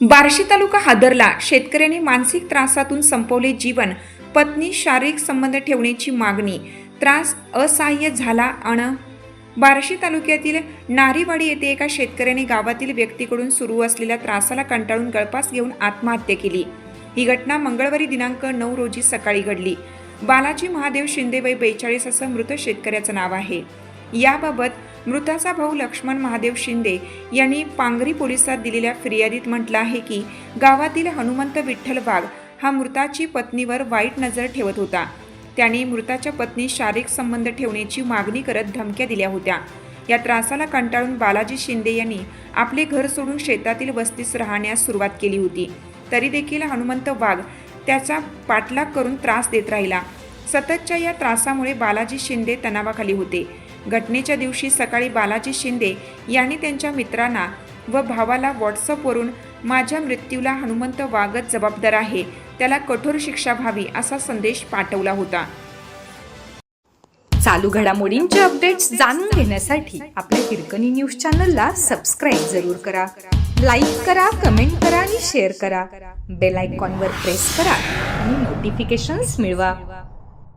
बार्शी तालुका हादरला. शेतकऱ्यांनी मानसिक त्रासातून संपवले जीवन. पत्नी शारीरिक संबंध ठेवण्याची मागणी. त्रास असहाय्य झाला अण बार्शी तालुक्यातील नारीवाडी येथे एका शेतकऱ्याने गावातील व्यक्तीकडून सुरू असलेल्या त्रासाला कंटाळून गळपास घेऊन आत्महत्या केली. ही घटना मंगळवारी दिनांक नऊ रोजी सकाळी घडली. बालाजी महादेव शिंदे वय बेचाळीस असं मृत शेतकऱ्याचं नाव आहे. याबाबत मृताचा भाऊ लक्ष्मण महादेव शिंदे यांनी पांगरी पोलिसात दिलेल्या फिर्यादीत म्हटलं आहे की गावातील हनुमंत विठ्ठल वाघ हा मृताची पत्नीवर वाईट नजर ठेवत होता. त्याने मृताच्या पत्नी शारीरिक संबंध ठेवण्याची मागणी करत धमक्या दिल्या होत्या. या त्रासाला कंटाळून बालाजी शिंदे यांनी आपले घर सोडून शेतातील वस्तीस राहण्यास सुरुवात केली होती. तरी देखील हनुमंत वाघ त्याचा पाठलाग करून त्रास देत राहिला. सततच्या या त्रासामुळे बालाजी शिंदे तणावाखाली होते. घटनेच्या दिवशी सकाळी बालाजी शिंदे यांनी त्यांच्या मित्रांना व भावाला व्हॉट्सअपवरून माझ्या मृत्यूला हनुमंत वाघच जबाबदार आहे. त्याला कठोर शिक्षा व्हावी असा संदेश पाठवला होता. चालू घडामोडींचे अपडेट्स जाणून घेण्यासाठी आपल्या हिरकणी न्यूज चॅनलला सबस्क्राईब जरूर करा. लाईक करा कमेंट करा आणि शेअर करा. बेल आयकॉनवर प्रेस करा आणि नोटिफिकेशन्स मिळवा.